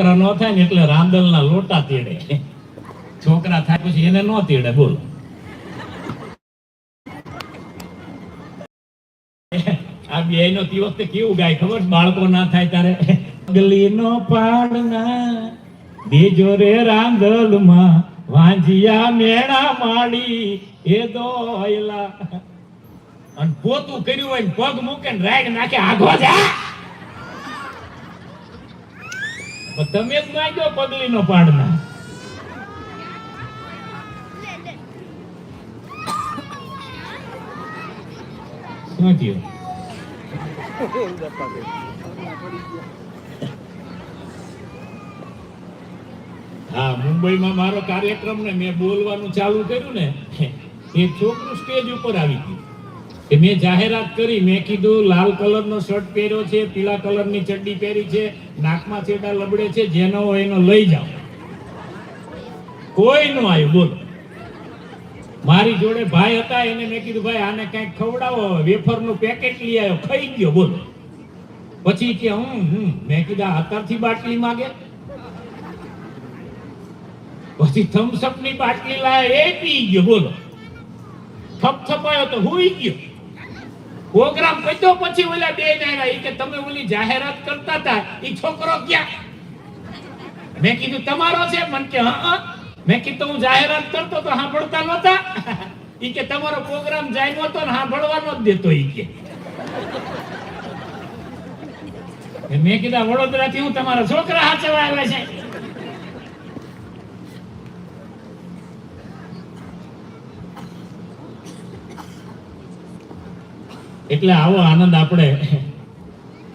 છોકરા ન થાય ને એટલે રાંદલના લોટા તેડે. છોકરા થાય પછી એને ન તેડે, બોલો. આ બે નો વખતે કેવું ગાય ખબર? બાળકો ના થાય ત્યારે ગલીનો પાડના બીજો રે રાંદલમાં, વાંજિયા મેળા માડી, એ દોયલા અને પોતું કર્યું હોય પગ મૂકે ને રાગ નાખે આગો જા પણ તમે જ માંગ્યો પગલીનો પાડના શું થયું? હા, મુંબઈમાં મારો કાર્યક્રમ ને મેં બોલવાનું ચાલુ કર્યું ને એ છોકરું સ્ટેજ ઉપર આવી ગયું. કે મેં જાહેરાત કરી, મેં કીધું લાલ કલરનો શર્ટ પહેર્યો છે, પીળા કલરની ચડ્ડી પહેરી છે, નાકમાં છેડા લબડે છે જેનો હોય એનો લઈ જાઓ. કોઈ નો આવ્યું, બોલો. મારી જોડે ભાઈ હતા, એને મેં કીધું, ભાઈ, આને કંઈક ખવડાવો વેફરનું પેકેટ લઈ આવ્યો. ખાઈ ગયો, બોલો. પછી કે હું હમ. મેં કીધું અત્યારથી બાટલી માગે? પછી થમ્સઅપની બાટલી લાવે એ પી ગયો, બોલો. થપથપાયો તો હુઈ ગયો. પ્રોગ્રામ પત્યો પછી ઓલા બે આવ્યા. એ કે તમે ઓલી જાહેરાત કરતા હતા એ છોકરો ક્યાં? મેં કીધું, તમારો છે? મન કે, હા. મેં કીધું હું જાહેરાત કરતો તો સાંભળતા નહોતા. ઈ કે, તમારો પ્રોગ્રામ જામ્યો હતો ને સાંભળવાનો જ દેતો ઈ કે. મેં કીધા વડોદરાથી હું તમારા છોકરા હાચવા આવ્યા છે. એટલે આવો આનંદ આપણે.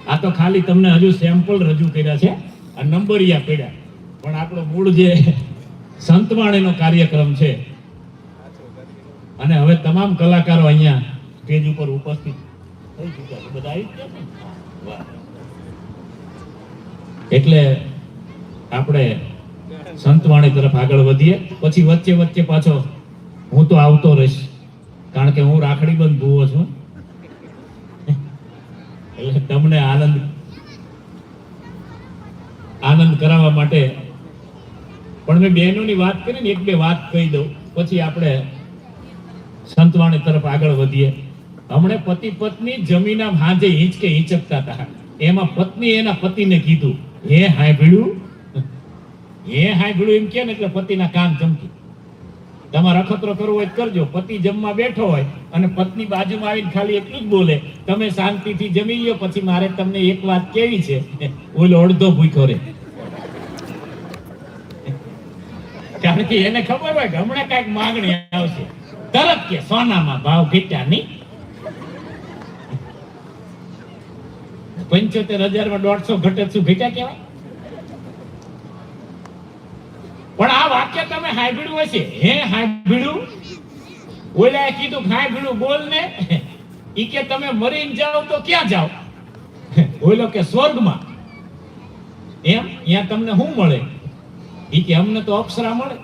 આ તો ખાલી તમને હજુ સેમ્પલ રજૂ કર્યા છે આ નંબરિયા પડ્યા. પણ આપણો મૂળ જે સંતવાણીનો કાર્યક્રમ છે, અને હવે તમામ કલાકારો અહીંયા સ્ટેજ ઉપર ઉપસ્થિત થઈ ચૂક્યા બધા આવી. એટલે આપણે સંતવાણી તરફ આગળ વધીએ. પછી વચ્ચે વચ્ચે પાછો હું તો આવતો રહીશ. કારણ કે હું રાખડી બંધ ભૂવો છું. એટલે તમને આનંદ આનંદ કરાવવા માટે. પણ મેં બહેનોની વાત કરી ને એક બે વાત કહી દઉં. પછી આપણે સંતવાણી તરફ આગળ વધીએ. હમણે પતિ પત્ની જમીના હાજે હિંચકે હિંચકતા હતા. એમાં પત્ની એના પતિને કીધું, હે હાંભળ્યું? હે હાંભળ્યું એમ કે ને એટલે પતિના કાન ચમકી. તમારે અખતરો કરવો હોય કરજો. પતિ જમવા બેઠો હોય અને પત્ની બાજુમાં આવીને ખાલી એટલું જ બોલે, તમે શાંતિથી જમી લ્યો, પછી મારે તમને એક વાત કેવી છે. ઓલો અડધો ભૂખ્યો રે. કારણ કે એને ખબર હોય કે હમણાં કંઈક માંગણી આવશે. તરત કે સોનામાં ભાવ ઘટ્યા નહીં. પંચોતેર હજારમાં દોઢસો ઘટે શું ઘટ્યા કહેવાય? પણ આ વાક્ય તમે હાંભળ્યું હશે. હે હાંભળ્યું? ઓલાએ કીધું હાંભળ્યું, બોલ ને. ઈ કે તમે મરીને જાઓ તો ક્યાં જાઓ? ઓલો કે સ્વર્ગમાં. એમ? અહીંયા તમને શું મળે? ઈ કે અમને તો અપ્સરા મળે.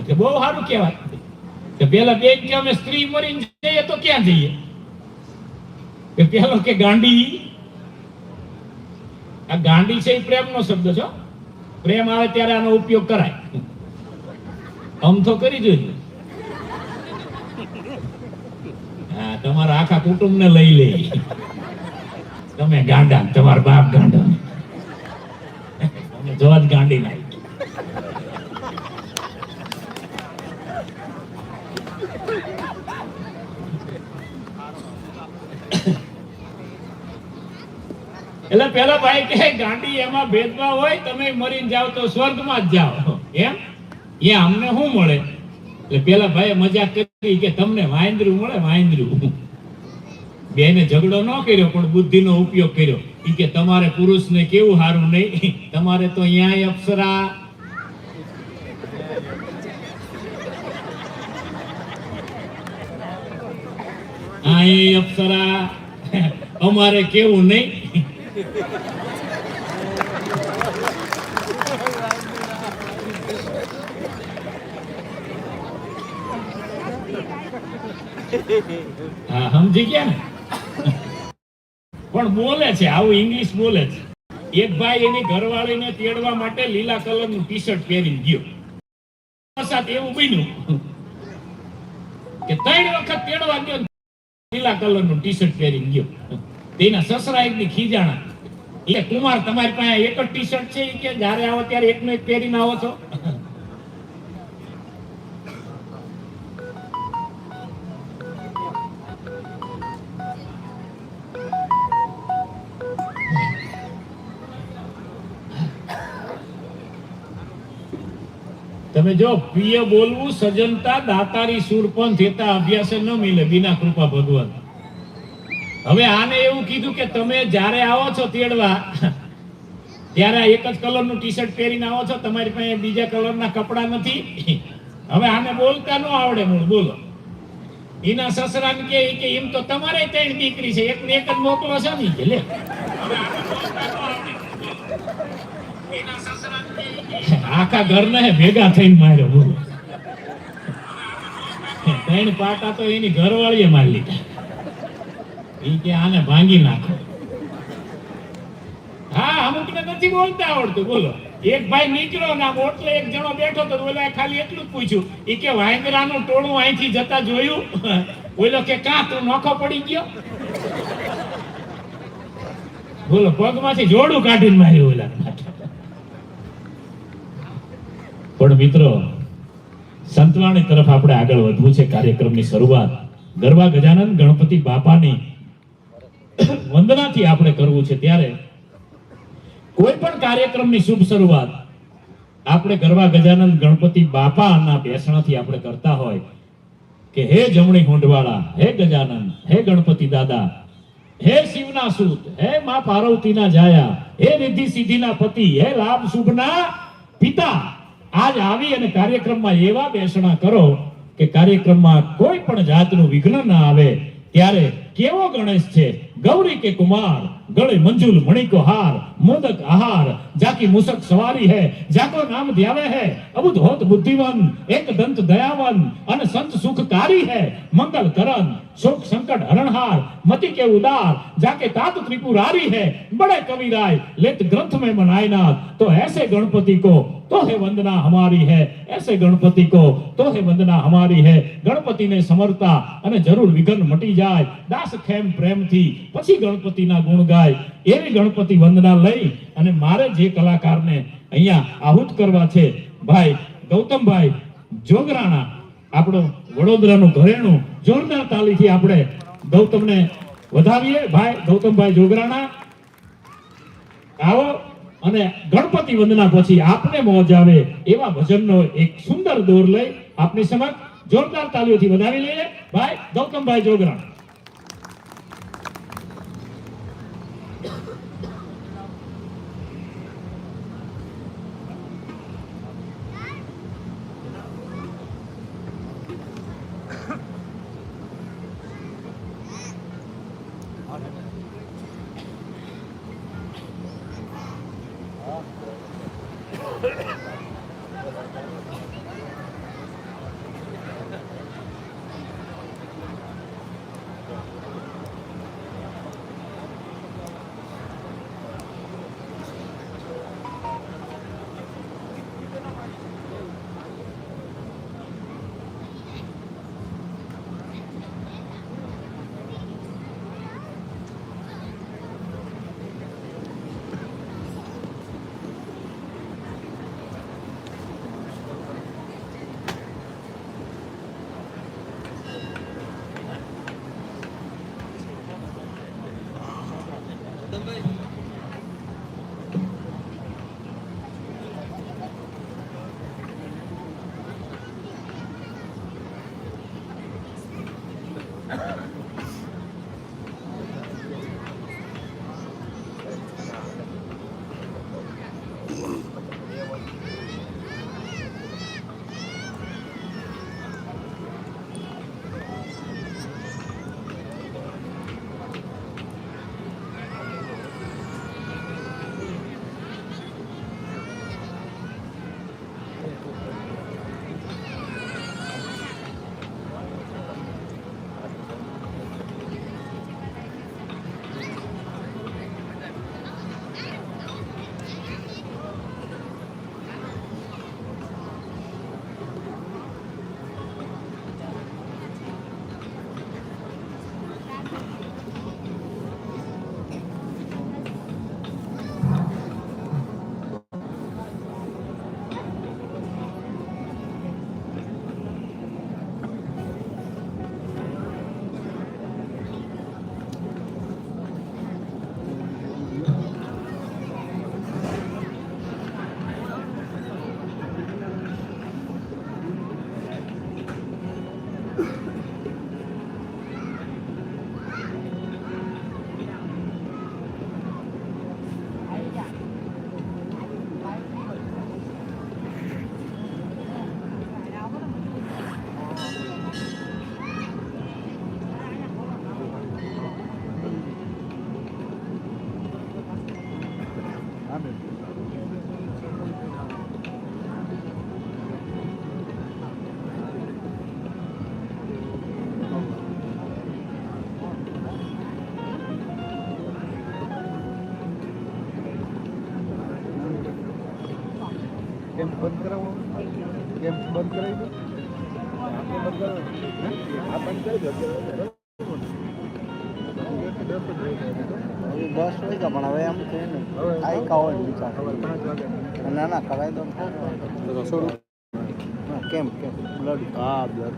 કે બહુ સારું કહેવાય. કે પેલા બેન કે અમે સ્ત્રી મરીને જઈએ તો ક્યાં જઈએ? કે પેલો કે ગાંડી. આ ગાંડી છે એ પ્રેમનો શબ્દ છે. પ્રેમ આવે ત્યારે આનો ઉપયોગ કરાય. આમ તો કરી જોઈએ હા, તમારા આખા કુટુંબને લઈ લે. તમે ગાંડા, તમારા બાપ ગાંડા. તમે જવા જ ગાંડી નાઈ એટલે પેલા ભાઈ કે ગાંડી એમાં ભેદભાવ હોય, તમે મરીને જાઓ તો સ્વર્ગમાં જ જાઓ. એમ? એ અમને શું મળે? એટલે પેલા ભાઈએ મજાક કરી કે તમને વાંદરું મળે વાંદરું બેને ઝઘડો ન કર્યો, પણ બુદ્ધિનો ઉપયોગ કર્યો. એ કે તમારે પુરુષને કેવું સારું નહીં? તમારે તો અહીંયા અપ્સરા. અહીં અપ્સરા. અમારે કેવું નહીં? સમજી ગયા ને? પણ બોલે છે, આવું ઇંગ્લિશ બોલે છે. એક ભાઈ એની ઘરવાળીને તેડવા માટે લીલા કલરનું ટી શર્ટ પહેરીને ગયો. એવું બન્યું કે ત્રણ વખત તેડવા ગયો લીલા કલરનું ટી શર્ટ પહેરીને ગયો. તેના સસરા એકની ખીજાણા એ કુમાર, તમારી પાસે એક જ ટી શર્ટ છે કે જ્યારે આવો ત્યારે એકનો એક પહેરીને આવો છો? તમે જો પ્રિય બોલવું સજનતા દાતારી સુર પણ અભ્યાસ ન મિલે, બિના કૃપા ભગવાન. હવે આને એવું કીધું કે તમે જ્યારે આવો છો તેડવા, ત્યારે એક જ કલરનું ટી શર્ટ પહેરીને આવો છો, તમારી પાસે બીજા કલરના કપડા નથી. હવે આને બોલતા ન આવડે મૂળ, બોલો. એના સસરાને કે કે એમ તો તમારે ત્રણ દીકરી છે, એક એક જ મોકલો છે ને કે લે આખા ઘરને ભેગા થઈને માર્યો, બોલો. ત્રણ પાટા તો એની ઘરવાળીએ મારી લીધા. આને ભાંગી નાખો. હા, અમુકને નથી બોલતા આવડતું. બોલો. એક ભાઈ નીકળ્યો ના ઓટલે એક જણો બેઠો તો ઓલા ખાલી એટલું જ પૂછ્યું. એ કે વાંદરાનું ટોળું અહીંથી જતા જોયું. ઓલો કે, કા તું નોખો પડી ગયો? બોલો, પગમાંથી જોડું કાઢીને માર્યું ઓલા પણ મિત્રો, સંતવાણી તરફ આપણે આગળ વધવું છે કાર્યક્રમની શરૂઆત. ગરબા ગજાનંદ ગણપતિ બાપાની વંદનાથી આપણે કરવું છે ત્યારે કોઈ પણ કાર્યક્રમની શુભ શરૂઆત આપણે ગરવા ગજાનંદ ગણપતિ બાપાના બેસણાથી આપણે કરતા હોય કે હે જમણી હોંડવાળા, હે ગજાનંદ હે ગણપતિ દાદા, હે શિવના સૂત, હે મા પાર્વતીના જાયા, હે રિદ્ધિ સિદ્ધિના પતિ, હે લાભ શુભના પિતા. આજ આવી અને કાર્યક્રમમાં એવા બેસણા કરો કે કાર્યક્રમમાં કોઈ પણ જાતનું વિઘ્ન ના આવે. ત્યારે કેવો ગણેશ છે? ગૌરી કે કુમાર ગળે મંજુલ મણિ કો હાર મોદક આહાર જાકી મુસક સવારી હે જાકો નામ ધ્યાવે હે અબુધ હોત બુદ્ધિવન એક દંત દયાવન અને સંત સુખકારી હે મંગલ કરણ शोक संकट हरणहार मति के उदार जाके तात त्रिपुरारी है बड़े कवि राय लेत ग्रंथ में मनायनाथ तो ऐसे गणपति को तो है वंदना हमारी है ऐसे गणपति को तो है वंदना हमारी है ગણપતિ ને સમરતા અને જરૂર વિઘ્ન મટી જાય દાસ ખેમ પ્રેમથી પછી ગણપતિના ગુણ ગાય, એવી ગણપતિ વંદના લઈ અને મારે જે કલાકારને અહીંયા આહુત કરવા છે, ભાઈ ગૌતમભાઈ જોગરાણા, આપણો વડોદરાનું ઘરેણું જોરદાર તાલીથી આપણે ગૌતમને વધાવીએ. ભાઈ ગૌતમભાઈ જોગરાણા, આવો અને ગણપતિ વંદના પછી આપને મોજ આવે એવા ભજનનો એક સુંદર દોર લઈ આપની સમક્ષ જોરદાર તાલીઓથી વધાવી લઈએ. ભાઈ ગૌતમભાઈ જોગરાણા. કેમ્પ બંધ કરાવો. કેમ્પ બંધ કરાવી દો. પણ હવે એમ છે ને આઈ કાવો વિચાર. ના ના કરાવી દો રસો કેમ્પ બ્લડ. હા બ્લડ.